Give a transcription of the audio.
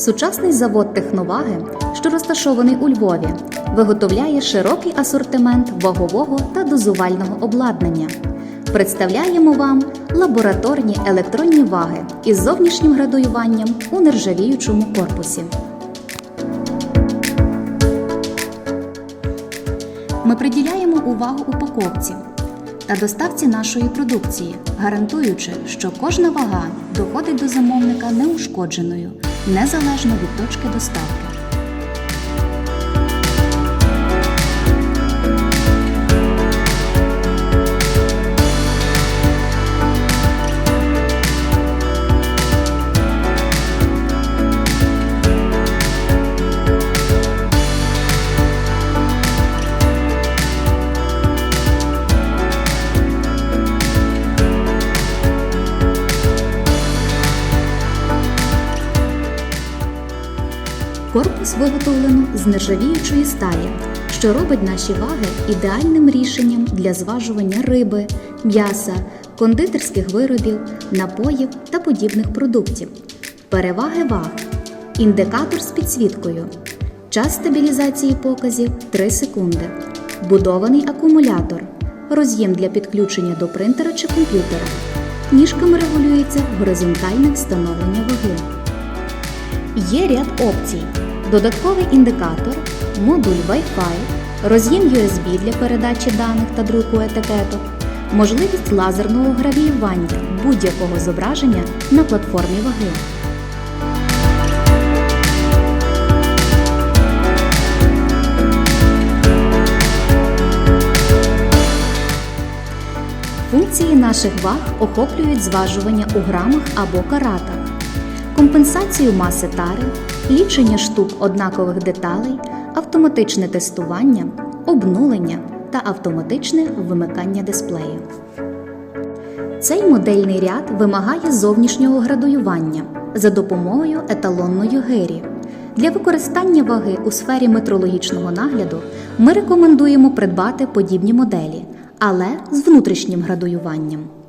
Сучасний завод Техноваги, що розташований у Львові, виготовляє широкий асортимент вагового та дозувального обладнання. Представляємо вам лабораторні електронні ваги із зовнішнім градуюванням у нержавіючому корпусі. Ми приділяємо увагу упаковці та доставці нашої продукції, гарантуючи, що кожна вага доходить до замовника неушкодженою, незалежно від точки доставки. Корпус виготовлено з нержавіючої сталі, що робить наші ваги ідеальним рішенням для зважування риби, м'яса, кондитерських виробів, напоїв та подібних продуктів. Переваги ваг. Індикатор з підсвіткою. Час стабілізації показів 3 секунди. Будований акумулятор. Роз'єм для підключення до принтера чи комп'ютера. Ніжками регулюється горизонтальне встановлення. Є ряд опцій: додатковий індикатор, модуль Wi-Fi, роз'єм USB для передачі даних та друку етикеток, можливість лазерного гравіювання будь-якого зображення на платформі ваги. Функції наших ваг охоплюють зважування у грамах або каратах, компенсацію маси тари, лічення штук однакових деталей, автоматичне тестування, обнулення та автоматичне вимикання дисплею. Цей модельний ряд вимагає зовнішнього градуювання за допомогою еталонної гирі. Для використання ваги у сфері метрологічного нагляду ми рекомендуємо придбати подібні моделі, але з внутрішнім градуюванням.